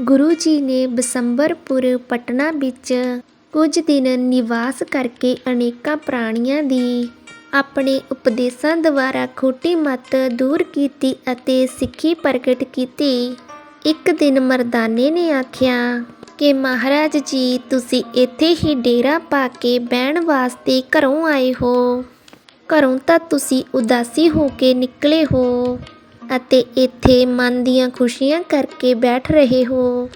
ਗੁਰੂ ਜੀ ਨੇ ਬਸੰਬਰਪੁਰ ਪਟਨਾ ਵਿੱਚ ਕੁਝ ਦਿਨ ਨਿਵਾਸ ਕਰਕੇ ਅਨੇਕਾਂ ਪ੍ਰਾਣੀਆਂ ਦੀ ਆਪਣੇ ਉਪਦੇਸ਼ਾਂ ਦੁਆਰਾ ਖੋਟੀ ਮੱਤ ਦੂਰ ਕੀਤੀ ਅਤੇ ਸਿੱਖੀ ਪ੍ਰਗਟ ਕੀਤੀ। ਇੱਕ ਦਿਨ ਮਰਦਾਨੇ ਨੇ ਆਖਿਆ, ਕਿ ਮਹਾਰਾਜ ਜੀ, ਤੁਸੀਂ ਇੱਥੇ ਹੀ ਡੇਰਾ ਪਾ ਕੇ ਬਹਿਣ ਵਾਸਤੇ ਘਰੋਂ ਆਏ ਹੋ। ਘਰੋਂ ਤਾਂ ਤੁਸੀਂ ਉਦਾਸੀ ਹੋ ਕੇ ਨਿਕਲੇ ਹੋ। ਅਤੇ ਇੱਥੇ ਮਨ ਦੀਆਂ ਖੁਸ਼ੀਆਂ ਕਰਕੇ ਬੈਠ ਰਹੇ ਹੋ।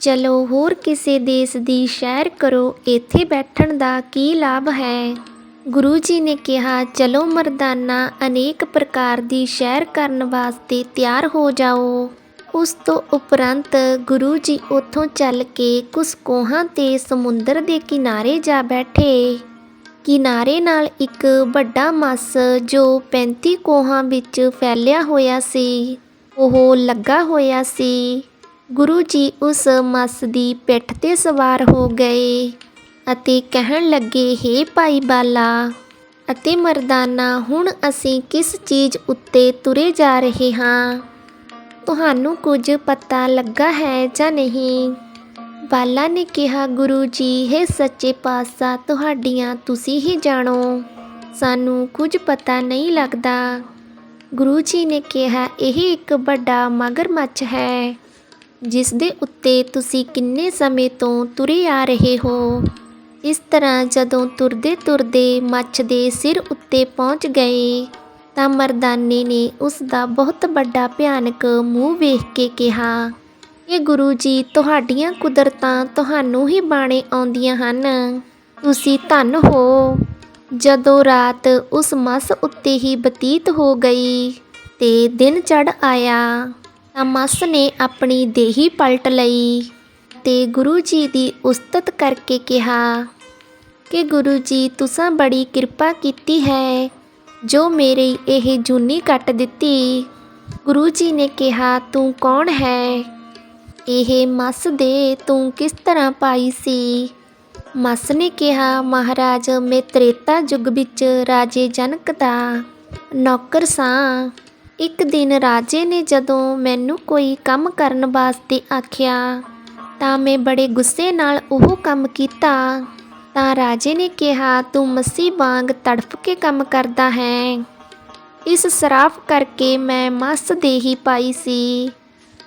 ਚਲੋ ਹੋਰ ਕਿਸੇ ਦੇਸ਼ ਦੀ ਸੈਰ ਕਰੋ। ਇੱਥੇ ਬੈਠਣ ਦਾ ਕੀ ਲਾਭ ਹੈ? ਗੁਰੂ ਜੀ ਨੇ ਕਿਹਾ, ਚਲੋ ਮਰਦਾਨਾ, ਅਨੇਕ ਪ੍ਰਕਾਰ ਦੀ ਸੈਰ ਕਰਨ ਵਾਸਤੇ ਤਿਆਰ ਹੋ ਜਾਓ। ਉਸ ਤੋਂ ਉਪਰੰਤ ਗੁਰੂ ਜੀ ਉੱਥੋਂ ਚੱਲ ਕੇ ਕੁਝ ਕੋਹਾਂ ਤੇ ਸਮੁੰਦਰ ਦੇ ਕਿਨਾਰੇ ਜਾ ਬੈਠੇ। ਕਿਨਾਰੇ ਨਾਲ ਇੱਕ ਵੱਡਾ ਮੱਸ ਜੋ 35 ਕੋਹਾਂ ਵਿੱਚ ਫੈਲਿਆ ਹੋਇਆ ਸੀ, ਉਹ ਲੱਗਾ ਹੋਇਆ ਸੀ। ਗੁਰੂ ਜੀ ਉਸ ਮੱਸ ਦੀ ਪਿੱਠ ਤੇ ਸਵਾਰ ਹੋ ਗਏ ਅਤੇ ਕਹਿਣ ਲੱਗੇ, ਹੇ ਭਾਈ ਬਾਲਾ, ਅਤੇ ਮਰਦਾਨਾ, ਹੁਣ ਅਸੀਂ ਕਿਸ ਚੀਜ਼ ਉੱਤੇ ਤੁਰੇ ਜਾ ਰਹੇ ਹਾਂ? ਤੁਹਾਨੂੰ ਕੁਝ ਪਤਾ ਲੱਗਾ ਹੈ ਜਾਂ ਨਹੀਂ? ਬਾਲਾ ਨੇ ਕਿਹਾ, ਗੁਰੂ ਜੀ, ਹੈ ਸੱਚੇ ਪਾਤਸ਼ਾਹ, ਤੁਹਾਡੀਆਂ ਤੁਸੀਂ ਹੀ ਜਾਣੋ। ਸਾਨੂੰ ਕੁਝ ਪਤਾ ਨਹੀਂ ਲੱਗਦਾ। ਗੁਰੂ ਜੀ ਨੇ ਕਿਹਾ, ਇਹ ਇੱਕ ਵੱਡਾ ਮਗਰਮੱਛ ਹੈ, ਜਿਸ ਦੇ ਉੱਤੇ ਤੁਸੀਂ ਕਿੰਨੇ ਸਮੇਂ ਤੋਂ ਤੁਰੇ ਆ ਰਹੇ ਹੋ। ਇਸ ਤਰ੍ਹਾਂ ਜਦੋਂ ਤੁਰਦੇ ਤੁਰਦੇ ਮੱਛ ਦੇ ਸਿਰ ਉੱਤੇ ਪਹੁੰਚ ਗਏ, ਤਾਂ ਮਰਦਾਨੇ ਨੇ ਉਸ ਦਾ ਬਹੁਤ ਵੱਡਾ ਭਿਆਨਕ ਮੂੰਹ ਵੇਖ ਕੇ ਕਿਹਾ ਕਿ ਗੁਰੂ ਜੀ ਤੁਹਾਡੀਆਂ ਕੁਦਰਤਾਂ ਤੁਹਾਨੂੰ ਹੀ ਬਾਣੇ ਆਉਂਦੀਆਂ ਹਨ। ਤੁਸੀਂ ਧੰਨ ਹੋ। ਜਦੋਂ ਰਾਤ ਉਸ ਮੱਸ ਉੱਤੇ ਹੀ ਬਤੀਤ ਹੋ ਗਈ ਤੇ ਦਿਨ ਚੜ ਆਇਆ ਤਾਂ ਮਸ ਨੇ ਆਪਣੀ ਦੇਹੀ ਪਲਟ ਲਈ ਤੇ ਗੁਰੂ ਜੀ ਦੀ ਉਸਤਤ ਕਰਕੇ ਕਿਹਾ, ਕਿ ਗੁਰੂ ਜੀ, ਤੁਸੀਂ ਬੜੀ ਕਿਰਪਾ ਕੀਤੀ ਹੈ। ਜੋ ਮੇਰੀ ਇਹ ਜੂਨੀ ਕੱਟ ਦਿੱਤੀ। ਗੁਰੂ ਜੀ ਨੇ ਕਿਹਾ, ਤੂੰ ਕੌਣ ਹੈ? ਇਹ ਮੱਸ ਦੇ ਤੂੰ ਕਿਸ ਤਰ੍ਹਾਂ ਪਾਈ ਸੀ? ਮੱਸ ਨੇ ਕਿਹਾ, ਮਹਾਰਾਜ, ਮੈਂ ਤ੍ਰੇਤਾ ਯੁੱਗ ਵਿੱਚ ਰਾਜੇ ਜਨਕ ਦਾ ਨੌਕਰ ਸਾਂ। ਇੱਕ ਦਿਨ ਰਾਜੇ ਨੇ ਜਦੋਂ ਮੈਨੂੰ ਕੋਈ ਕੰਮ ਕਰਨ ਵਾਸਤੇ ਆਖਿਆ, ਤਾਂ ਮੈਂ ਬੜੇ ਗੁੱਸੇ ਨਾਲ ਉਹ ਕੰਮ ਕੀਤਾ। ਤਾਂ ਰਾਜੇ ਨੇ ਕਿਹਾ, ਤੂੰ ਮੱਸੀ ਵਾਂਗ ਤੜਫ ਕੇ ਕੰਮ ਕਰਦਾ ਹੈ। ਇਸ ਸਰਾਫ ਕਰਕੇ ਮੈਂ ਮੱਸ ਦੇਹੀ ਪਾਈ ਸੀ।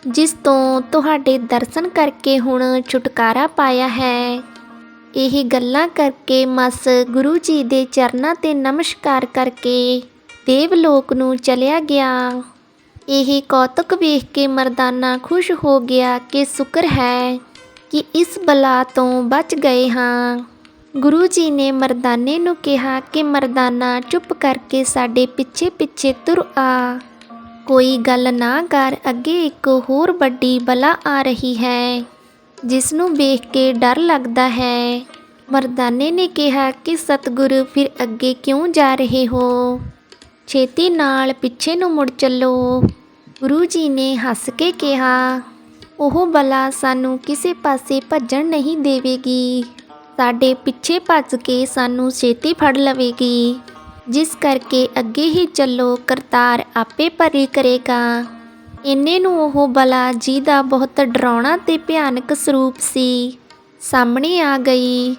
ਜਿਸ ਤੋਂ ਤੁਹਾਡੇ ਦਰਸ਼ਨ ਕਰਕੇ ਹੁਣ ਛੁਟਕਾਰਾ ਪਾਇਆ ਹੈ। ਇਹ ਗੱਲਾਂ ਕਰਕੇ ਮਸ ਗੁਰੂ ਜੀ ਦੇ ਚਰਨਾਂ ਤੇ ਨਮਸਕਾਰ ਕਰਕੇ ਦੇਵਲੋਕ ਨੂੰ ਚਲਿਆ ਗਿਆ। ਇਹ ਕੌਤਕ ਵੇਖ ਕੇ ਮਰਦਾਨਾ ਖੁਸ਼ ਹੋ ਗਿਆ ਕਿ ਸ਼ੁਕਰ ਹੈ ਕਿ ਇਸ ਬਲਾ ਤੋਂ ਬਚ ਗਏ ਹਾਂ। ਗੁਰੂ ਜੀ ਨੇ ਮਰਦਾਨੇ ਨੂੰ ਕਿਹਾ ਕਿ ਮਰਦਾਨਾ ਚੁੱਪ ਕਰਕੇ ਸਾਡੇ ਪਿੱਛੇ ਪਿੱਛੇ ਤੁਰ ਆ। ਕੋਈ ਗੱਲ ਨਾ ਕਰ, ਅੱਗੇ ਇੱਕ ਹੋਰ ਵੱਡੀ ਬਲਾ ਆ ਰਹੀ ਹੈ ਜਿਸ ਨੂੰ ਵੇਖ ਕੇ ਡਰ ਲੱਗਦਾ ਹੈ। ਮਰਦਾਨੇ ਨੇ ਕਿਹਾ ਕਿ, ਸਤਿਗੁਰੂ, ਫਿਰ ਅੱਗੇ ਕਿਉਂ ਜਾ ਰਹੇ ਹੋ? ਛੇਤੀ ਨਾਲ ਪਿੱਛੇ ਨੂੰ ਮੁੜ ਚੱਲੋ। ਗੁਰੂ ਜੀ ਨੇ ਹੱਸ ਕੇ ਕਿਹਾ, ਉਹ ਬਲਾ ਸਾਨੂੰ ਕਿਸੇ ਪਾਸੇ ਭੱਜਣ ਨਹੀਂ ਦੇਵੇਗੀ। ਸਾਡੇ ਪਿੱਛੇ ਭੱਜ ਕੇ ਸਾਨੂੰ ਛੇਤੀ ਫੜ ਲਵੇਗੀ। ਜਿਸ ਕਰਕੇ ਅੱਗੇ ਹੀ ਚੱਲੋ, ਕਰਤਾਰ ਆਪੇ ਭਰੀ ਕਰੇਗਾ। ਇੰਨੇ ਨੂੰ ਉਹ ਬਲਾ ਜੀ ਦਾ ਬਹੁਤ ਡਰਾਉਣਾ ਤੇ ਭਿਆਨਕ ਸਰੂਪ ਸੀ। ਸਾਹਮਣੇ ਆ ਗਈ।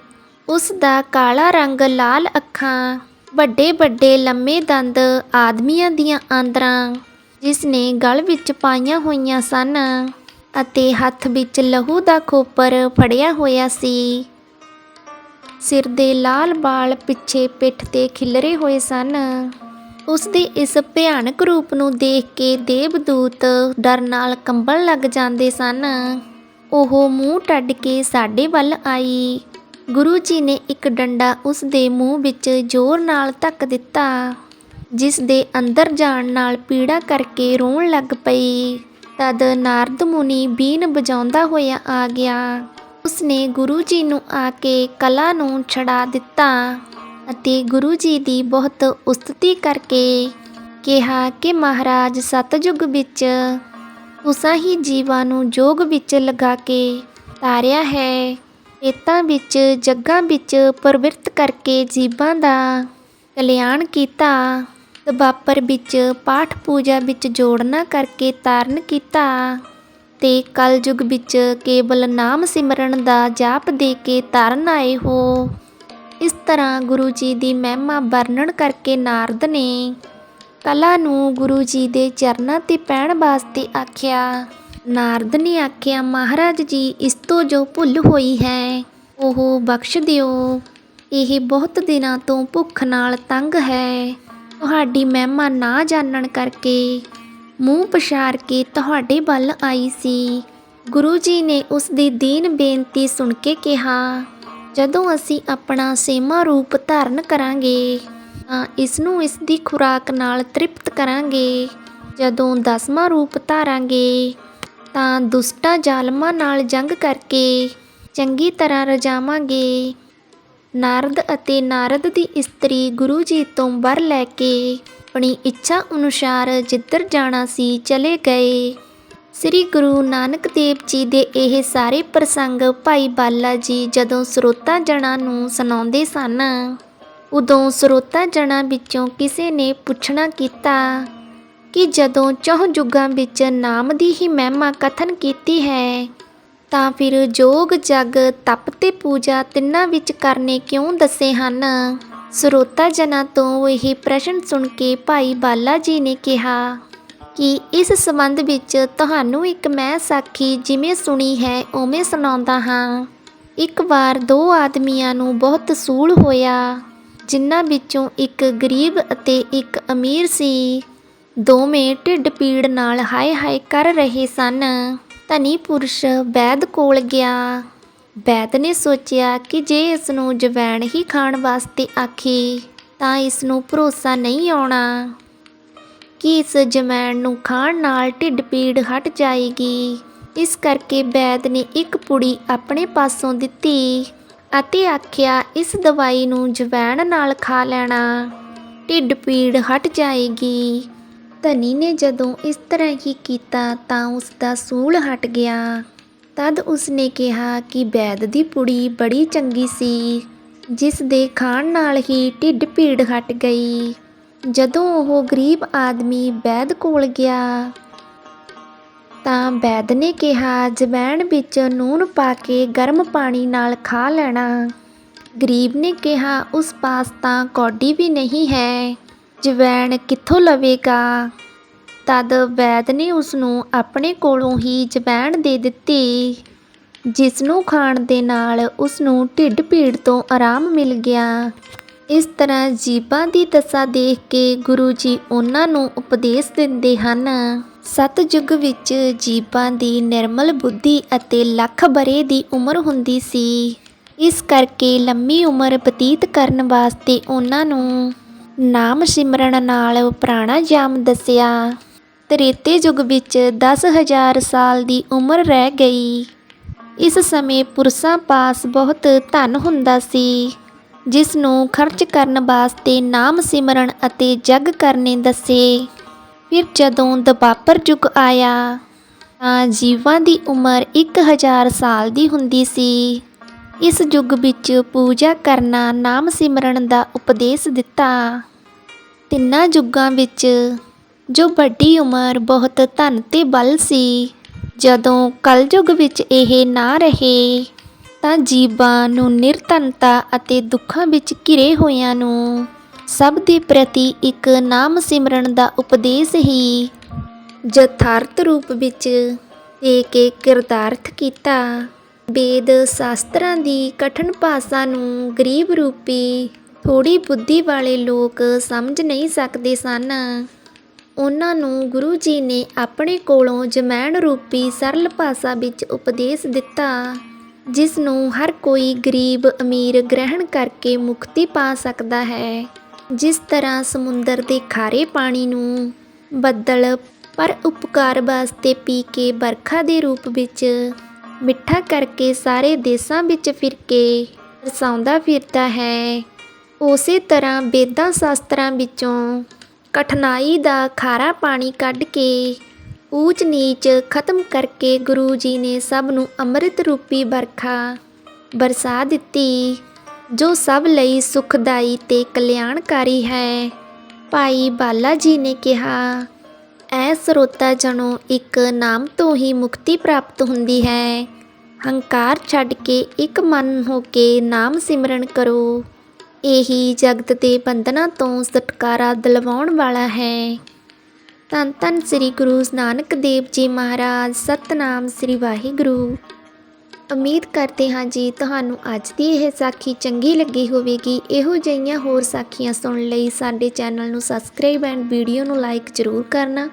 ਉਸ ਦਾ ਕਾਲਾ ਰੰਗ, ਲਾਲ ਅੱਖਾਂ ਵੱਡੇ ਵੱਡੇ ਲੰਮੇ ਦੰਦ ਆਦਮੀਆਂ ਦੀਆਂ ਆਂਦਰਾਂ, ਜਿਸ ਨੇ ਗਲ ਵਿੱਚ ਪਾਈਆਂ ਹੋਈਆਂ ਸਨ ਅਤੇ ਹੱਥ ਵਿੱਚ ਲਹੂ ਦਾ ਖੋਪਰ ਫੜਿਆ ਹੋਇਆ ਸੀ। ਸਿਰ ਦੇ ਲਾਲ ਬਾਲ ਪਿੱਛੇ ਪਿੱਠ ਤੇ ਖਿਲਰੇ ਹੋਏ ਸਨ। ਉਸ ਦੇ ਇਸ ਭਿਆਨਕ ਰੂਪ ਨੂੰ ਦੇਖ ਕੇ ਦੇਵਦੂਤ ਡਰ ਨਾਲ ਕੰਬਣ ਲੱਗ ਜਾਂਦੇ ਸਨ। ਉਹ ਮੂੰਹ ਟੱਡ ਕੇ ਸਾਡੇ ਵੱਲ ਆਈ। ਗੁਰੂ ਜੀ ਨੇ ਇੱਕ ਡੰਡਾ ਉਸ ਦੇ ਮੂੰਹ ਵਿੱਚ ਜ਼ੋਰ ਨਾਲ ਧੱਕ ਦਿੱਤਾ, ਜਿਸ ਦੇ ਅੰਦਰ ਜਾਣ ਨਾਲ ਪੀੜਾ ਕਰਕੇ ਰੋਣ ਲੱਗ ਪਈ। ਤਦ ਨਾਰਦ ਮੁਨੀ ਬੀਨ ਵਜਾਉਂਦਾ ਹੋਇਆ ਆ ਗਿਆ। ਉਸਨੇ ਗੁਰੂ ਜੀ ਨੂੰ ਆ ਕੇ ਕਲਾ ਨੂੰ ਛੜਾ ਦਿੱਤਾ ਅਤੇ ਗੁਰੂ ਜੀ ਦੀ ਬਹੁਤ ਉਸਤਤੀ ਕਰਕੇ ਕਿਹਾ ਕਿ ਮਹਾਰਾਜ ਸਤਜੁਗ ਵਿੱਚ ਉਸਾ ਹੀ ਜੀਵਾਂ ਨੂੰ ਜੋਗ ਵਿੱਚ ਲਗਾ ਕੇ ਤਾਰਿਆ ਹੈ। ਖੇਤਾਂ ਵਿੱਚ, ਜੱਗਾਂ ਵਿੱਚ ਪ੍ਰਵਿਰਤ ਕਰਕੇ ਜੀਵਾਂ ਦਾ ਕਲਿਆਣ ਕੀਤਾ। ਦਬਾਪਰ ਵਿੱਚ ਪਾਠ ਪੂਜਾ ਵਿੱਚ ਜੋੜਨਾ ਕਰਕੇ ਤਾਰਨ ਕੀਤਾ। ਤੇ ਕਲਯੁਗ ਵਿੱਚ ਕੇਵਲ ਨਾਮ ਸਿਮਰਨ ਦਾ ਜਾਪ ਦੇ ਕੇ ਤਰਨ ਆਏ ਹੋ। ਇਸ ਤਰ੍ਹਾਂ ਗੁਰੂ ਜੀ ਦੀ ਮਹਿਮਾ ਵਰਣਨ ਕਰਕੇ ਨਾਰਦ ਨੇ ਕਲਾ ਨੂੰ ਗੁਰੂ ਜੀ ਦੇ ਚਰਨਾਂ ਤੇ ਪੈਣ ਵਾਸਤੇ ਆਖਿਆ। ਨਾਰਦ ਨੇ ਆਖਿਆ, ਮਹਾਰਾਜ ਜੀ, ਇਸ ਤੋਂ ਜੋ ਭੁੱਲ ਹੋਈ ਹੈ, ਉਹ ਬਖਸ਼ ਦਿਓ। ਇਹ ਬਹੁਤ ਦਿਨਾਂ ਤੋਂ ਭੁੱਖ ਨਾਲ ਤੰਗ ਹੈ। ਤੁਹਾਡੀ ਮਹਿਮਾ ਨਾ ਜਾਣਨ ਕਰਕੇ ਮੂੰਹ ਪਛਾਰ ਕੇ ਤੁਹਾਡੇ ਵੱਲ ਆਈ ਸੀ। ਗੁਰੂ ਜੀ ਨੇ ਉਸ ਦੀ ਦੀਨ ਬੇਨਤੀ ਸੁਣ ਕੇ ਕਿਹਾ, ਜਦੋਂ ਅਸੀਂ ਆਪਣਾ ਸੇਮਾ ਰੂਪ ਧਾਰਨ ਕਰਾਂਗੇ, ਤਾਂ ਇਸ ਨੂੰ ਇਸ ਦੀ ਖੁਰਾਕ ਨਾਲ ਤ੍ਰਿਪਤ ਕਰਾਂਗੇ। ਜਦੋਂ ਦਸਵਾਂ ਰੂਪ ਧਾਰਾਂਗੇ, ਤਾਂ ਦੁਸ਼ਟਾਂ ਜ਼ਾਲਮਾਂ ਨਾਲ ਜੰਗ ਕਰਕੇ ਚੰਗੀ ਤਰ੍ਹਾਂ ਰਜਾਵਾਂਗੇ। ਨਾਰਦ ਅਤੇ ਨਾਰਦ ਦੀ ਇਸਤਰੀ ਗੁਰੂ ਜੀ ਤੋਂ ਵਰ ਲੈ ਕੇ ਆਪਣੀ ਇੱਛਾ ਅਨੁਸਾਰ ਜਿੱਧਰ ਜਾਣਾ ਸੀ ਚਲੇ ਗਏ। ਸ੍ਰੀ ਗੁਰੂ ਨਾਨਕ ਦੇਵ ਜੀ ਦੇ ਇਹ ਸਾਰੇ ਪ੍ਰਸੰਗ ਭਾਈ ਬਾਲਾ ਜੀ ਜਦੋਂ ਸਰੋਤਾ ਜਣਾ ਨੂੰ ਸੁਣਾਉਂਦੇ ਸਨ, ਉਦੋਂ ਸਰੋਤਾ ਜਣਾ ਵਿੱਚੋਂ ਕਿਸੇ ਨੇ ਪੁੱਛਣਾ ਕੀਤਾ ਕਿ ਜਦੋਂ ਚੌਹ ਯੁੱਗਾਂ ਵਿੱਚ ਨਾਮ ਦੀ ਹੀ ਮਹਿਮਾ ਕਥਨ ਕੀਤੀ ਹੈ, ਤਾਂ ਫਿਰ ਜੋਗ ਜਗ ਤਪ ਤੇ ਪੂਜਾ ਤਿੰਨਾਂ ਵਿੱਚ ਕਰਨੇ ਕਿਉਂ ਦੱਸੇ ਹਨ? ਸਰੋਤਾ ਜਨਾਂ ਤੋਂ ਇਹ ਪ੍ਰਸ਼ਨ ਸੁਣ ਕੇ ਭਾਈ ਬਾਲਾ ਜੀ ਨੇ ਕਿਹਾ ਕਿ ਇਸ ਸੰਬੰਧ ਵਿੱਚ ਤੁਹਾਨੂੰ ਇੱਕ ਮੈਂ ਸਾਖੀ ਜਿਵੇਂ ਸੁਣੀ ਹੈ, ਉਵੇਂ ਸੁਣਾਉਂਦਾ ਹਾਂ। ਇੱਕ ਵਾਰ ਦੋ ਆਦਮੀਆਂ ਨੂੰ ਬਹੁਤ ਸੂਲ ਹੋਇਆ, ਜਿਨ੍ਹਾਂ ਵਿੱਚੋਂ ਇੱਕ ਗਰੀਬ ਅਤੇ ਇੱਕ ਅਮੀਰ ਸੀ। ਦੋਵੇਂ ਢਿੱਡ ਪੀੜ ਨਾਲ ਹਾਏ ਹਾਏ ਕਰ ਰਹੇ ਸਨ। ਧਨੀ ਪੁਰਸ਼ ਵੈਦ ਕੋਲ ਗਿਆ। ਵੈਦ ਨੇ ਸੋਚਿਆ ਕਿ ਜੇ ਇਸ ਨੂੰ ਜਵੈਣ ਹੀ ਖਾਣ ਵਾਸਤੇ ਆਖੀ, ਤਾਂ ਇਸ ਨੂੰ ਭਰੋਸਾ ਨਹੀਂ ਆਉਣਾ। ਕਿ ਇਸ ਜਮੈਣ ਨੂੰ ਖਾਣ ਨਾਲ ਢਿੱਡ ਪੀੜ ਹਟ ਜਾਏਗੀ। ਇਸ ਕਰਕੇ ਬੈਦ ਨੇ ਇੱਕ ਪੁੜੀ ਆਪਣੇ ਪਾਸੋਂ ਦਿੱਤੀ ਅਤੇ ਆਖਿਆ, ਇਸ ਦਵਾਈ ਨੂੰ ਜਵੈਣ ਨਾਲ ਖਾ ਲੈਣਾ। ਢਿੱਡ ਪੀੜ ਹਟ ਜਾਏਗੀ। ਧਨੀ ਨੇ ਜਦੋਂ ਇਸ ਤਰ੍ਹਾਂ ਹੀ ਕੀਤਾ, ਤਾਂ ਉਸ ਦਾ ਸੂਲ ਹਟ ਗਿਆ। ਤਦ ਉਸਨੇ ਕਿਹਾ ਕਿ ਬੈਦ ਦੀ ਪੁੜੀ ਬੜੀ ਚੰਗੀ ਸੀ, ਜਿਸ ਦੇ ਖਾਣ ਨਾਲ ਹੀ ਢਿੱਡ ਭੀੜ ਹਟ ਗਈ। ਜਦੋਂ ਉਹ ਗਰੀਬ ਆਦਮੀ ਵੈਦ ਕੋਲ ਗਿਆ, ਤਾਂ ਵੈਦ ਨੇ ਕਿਹਾ, ਜਵੈਣ ਵਿੱਚ ਨੂਨ ਪਾ ਕੇ ਗਰਮ ਪਾਣੀ ਨਾਲ ਖਾ ਲੈਣਾ। ਗਰੀਬ ਨੇ ਕਿਹਾ, ਉਸ ਪਾਸ ਤਾਂ ਕੌਡੀ ਵੀ ਨਹੀਂ ਹੈ। ਜਵੈਣ ਕਿੱਥੋਂ ਲਵੇਗਾ? ਤਦ ਵੈਦ ਨੇ ਉਸ ਨੂੰ ਆਪਣੇ ਕੋਲੋਂ ਹੀ ਜਵੈਣ ਦੇ ਦਿੱਤੀ ਜਿਸ ਨੂੰ ਖਾਣ ਦੇ ਨਾਲ ਉਸ ਨੂੰ ਢਿੱਡ ਪੀੜ ਤੋਂ ਆਰਾਮ ਮਿਲ ਗਿਆ। ਇਸ ਤਰ੍ਹਾਂ ਜੀਵਾਂ ਦੀ ਦਸ਼ਾ ਦੇਖ ਕੇ ਗੁਰੂ ਜੀ ਉਹਨਾਂ ਨੂੰ ਉਪਦੇਸ਼ ਦਿੰਦੇ ਹਨ ਸਤਜੁਗ ਵਿੱਚ ਜੀਵਾਂ ਦੀ ਨਿਰਮਲ ਬੁੱਧੀ ਅਤੇ ਲੱਖ ਬਰੇ ਦੀ ਉਮਰ ਹੁੰਦੀ ਸੀ। ਇਸ ਕਰਕੇ ਲੰਮੀ ਉਮਰ ਬਤੀਤ ਕਰਨ ਵਾਸਤੇ ਉਹਨਾਂ ਨੂੰ ਨਾਮ ਸਿਮਰਨ ਨਾਲ ਪ੍ਰਾਣਾਯਾਮ ਦੱਸਿਆ। ਤ੍ਰੇਤੇ ਯੁੱਗ ਵਿੱਚ 10000 ਸਾਲ ਦੀ ਉਮਰ ਰਹਿ ਗਈ। ਇਸ ਸਮੇਂ ਪੁਰਸ਼ਾਂ ਪਾਸ ਬਹੁਤ ਧਨ ਹੁੰਦਾ ਸੀ, ਜਿਸ ਨੂੰ ਖਰਚ ਕਰਨ ਵਾਸਤੇ ਨਾਮ ਸਿਮਰਨ ਅਤੇ ਜਗ ਕਰਨੇ ਦੱਸੇ। ਫਿਰ ਜਦੋਂ ਦਬਾਪਰ ਯੁੱਗ ਆਇਆ, ਤਾਂ ਜੀਵਾਂ ਦੀ ਉਮਰ 1000 ਸਾਲ ਦੀ ਹੁੰਦੀ ਸੀ। ਇਸ ਯੁੱਗ ਵਿੱਚ ਪੂਜਾ ਕਰਨਾ ਨਾਮ ਸਿਮਰਨ ਦਾ ਉਪਦੇਸ਼ ਦਿੱਤਾ। ਤਿੰਨਾਂ ਯੁੱਗਾਂ ਵਿੱਚ ਜੋ ਵੱਡੀ ਉਮਰ ਬਹੁਤ ਧਨ ਤੇ ਬਲ ਸੀ, ਜਦੋਂ ਕਲਯੁਗ ਵਿੱਚ ਇਹ ਨਾ ਰਹੇ, ਤਾਂ ਜੀਵਾਂ ਨੂੰ ਨਿਰਧਨਤਾ ਅਤੇ ਦੁੱਖਾਂ ਵਿੱਚ ਘਿਰੇ ਹੋਇਆਂ ਨੂੰ ਸਭ ਦੇ ਪ੍ਰਤੀ ਇੱਕ ਨਾਮ ਸਿਮਰਨ ਦਾ ਉਪਦੇਸ਼ ਹੀ ਯਥਾਰਥ ਰੂਪ ਵਿੱਚ ਦੇ ਕੇ ਕਿਰਦਾਰਥ ਕੀਤਾ। ਵੇਦ ਸ਼ਾਸਤਰਾਂ ਦੀ ਕਠਨ ਭਾਸ਼ਾ ਨੂੰ ਗਰੀਬ ਰੂਪੀ ਥੋੜੀ ਬੁੱਧੀ ਵਾਲੇ ਲੋਕ ਸਮਝ ਨਹੀਂ ਸਕਦੇ ਸਨ। ਉਹਨਾਂ ਨੂੰ ਗੁਰੂ ਜੀ ਨੇ ਆਪਣੇ ਕੋਲੋਂ ਜਮੈਣ ਰੂਪੀ ਸਰਲ ਭਾਸ਼ਾ ਵਿੱਚ ਉਪਦੇਸ਼ ਦਿੱਤਾ, ਜਿਸ ਨੂੰ ਹਰ ਕੋਈ ਗਰੀਬ ਅਮੀਰ ਗ੍ਰਹਿਣ ਕਰਕੇ ਮੁਕਤੀ ਪਾ ਸਕਦਾ ਹੈ। ਜਿਸ ਤਰ੍ਹਾਂ ਸਮੁੰਦਰ ਦੇ ਖਾਰੇ ਪਾਣੀ ਨੂੰ ਬੱਦਲ ਪਰ ਉਪਕਾਰ ਵਾਸਤੇ ਪੀ ਕੇ ਵਰਖਾ ਦੇ ਰੂਪ ਵਿੱਚ ਮਿੱਠਾ ਕਰਕੇ ਸਾਰੇ ਦੇਸ਼ਾਂ ਵਿੱਚ ਫਿਰ ਕੇ ਰਸਾਉਂਦਾ ਫਿਰਦਾ ਹੈ, ਉਸੇ ਤਰ੍ਹਾਂ ਵੇਦਾਂ ਸ਼ਾਸਤਰਾਂ ਵਿੱਚੋਂ ਕਠਿਨਾਈ ਦਾ ਖਾਰਾ ਪਾਣੀ ਕੱਢ ਕੇ ਊਚ ਨੀਚ ਖਤਮ ਕਰਕੇ ਗੁਰੂ ਜੀ ਨੇ ਸਭ ਨੂੰ ਅੰਮ੍ਰਿਤ ਰੂਪੀ ਵਰਖਾ ਬਰਸਾ ਦਿੱਤੀ, ਜੋ ਸਭ ਲਈ ਸੁਖਦਾਈ ਤੇ ਕਲਿਆਣਕਾਰੀ ਹੈ। ਭਾਈ ਬਾਲਾ ਜੀ ਨੇ ਕਿਹਾ, ਐ ਸਰੋਤਾ ਜਣੋ, ਇੱਕ ਨਾਮ ਤੋਂ ਹੀ ਮੁਕਤੀ ਪ੍ਰਾਪਤ ਹੁੰਦੀ ਹੈ। ਹੰਕਾਰ ਛੱਡ ਕੇ ਇੱਕ ਮਨ ਹੋ ਕੇ ਨਾਮ ਸਿਮਰਨ ਕਰੋ। ਇਹੀ ਜਗਤ ਦੇ ਬੰਧਨਾਂ ਤੋਂ ਛੁਟਕਾਰਾ ਦਿਲਵਾਉਣ ਵਾਲਾ ਹੈ। ਧੰਨ ਧੰਨ ਸ੍ਰੀ ਗੁਰੂ ਨਾਨਕ ਦੇਵ ਜੀ ਮਹਾਰਾਜ, ਸਤਨਾਮ ਸ੍ਰੀ ਵਾਹਿਗੁਰੂ। ਉਮੀਦ ਕਰਦੇ ਹਾਂ ਜੀ ਤੁਹਾਨੂੰ ਅੱਜ ਦੀ ਇਹ ਸਾਖੀ ਚੰਗੀ ਲੱਗੀ ਹੋਵੇਗੀ। ਇਹੋ ਜਿਹੀਆਂ ਹੋਰ ਸਾਖੀਆਂ ਸੁਣਨ ਲਈ ਸਾਡੇ ਚੈਨਲ ਨੂੰ ਸਬਸਕ੍ਰਾਈਬ ਐਂਡ ਵੀਡੀਓ ਨੂੰ ਲਾਈਕ ਜ਼ਰੂਰ ਕਰਨਾ।